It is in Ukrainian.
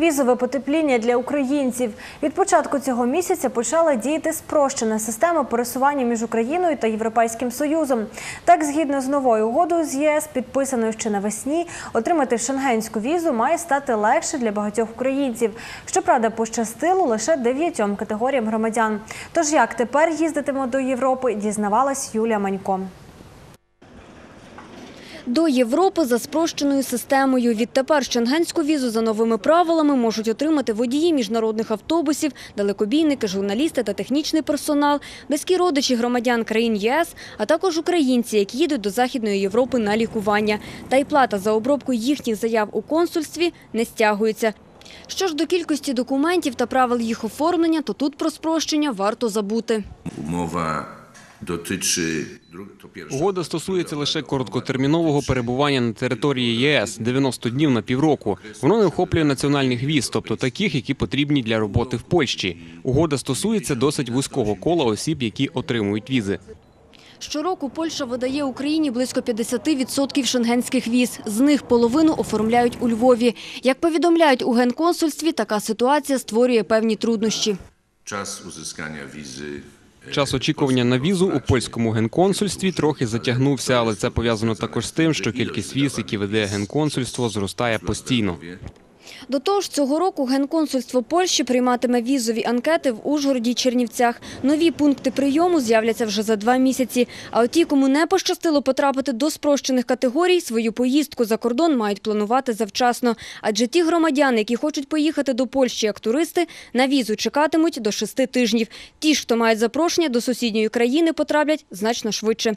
Візове потепління для українців. Від початку цього місяця почала діяти спрощена система пересування між Україною та Європейським Союзом. Так, згідно з новою угодою з ЄС, підписаною ще навесні, отримати шенгенську візу має стати легше для багатьох українців. Щоправда, пощастило лише дев'ятьом категоріям громадян. Тож як тепер їздитимо до Європи, дізнавалась Юлія Манько. До Європи за спрощеною системою. Відтепер шенгенську візу за новими правилами можуть отримати водії міжнародних автобусів, далекобійники, журналісти та технічний персонал, близькі родичі громадян країн ЄС, а також українці, які їдуть до Західної Європи на лікування. Та й плата за обробку їхніх заяв у консульстві не стягується. Що ж до кількості документів та правил їх оформлення, то тут про спрощення варто забути. Umowa To. Угода стосується лише короткотермінового перебування на території ЄС 90 днів на півроку. Воно не охоплює національних віз, тобто таких, які потрібні для роботи в Польщі. Угода стосується досить вузького кола осіб, які отримують візи. Щороку Польща видає Україні близько 50% шенгенських віз. З них половину оформляють у Львові. Як повідомляють у генконсульстві, така ситуація створює певні труднощі. Czas uzyskania wizy. Час очікування на візу у польському генконсульстві трохи затягнувся, але це пов'язано також з тим, що кількість віз, які веде генконсульство, зростає постійно. До того ж, цього року генконсульство Польщі прийматиме візові анкети в Ужгороді Чернівцях. Нові пункти прийому з'являться вже за два місяці. А от ті, кому не пощастило потрапити до спрощених категорій, свою поїздку за кордон мають планувати завчасно. Адже ті громадяни, які хочуть поїхати до Польщі як туристи, на візу чекатимуть до шести тижнів. Ті ж, хто мають запрошення до сусідньої країни, потраплять значно швидше.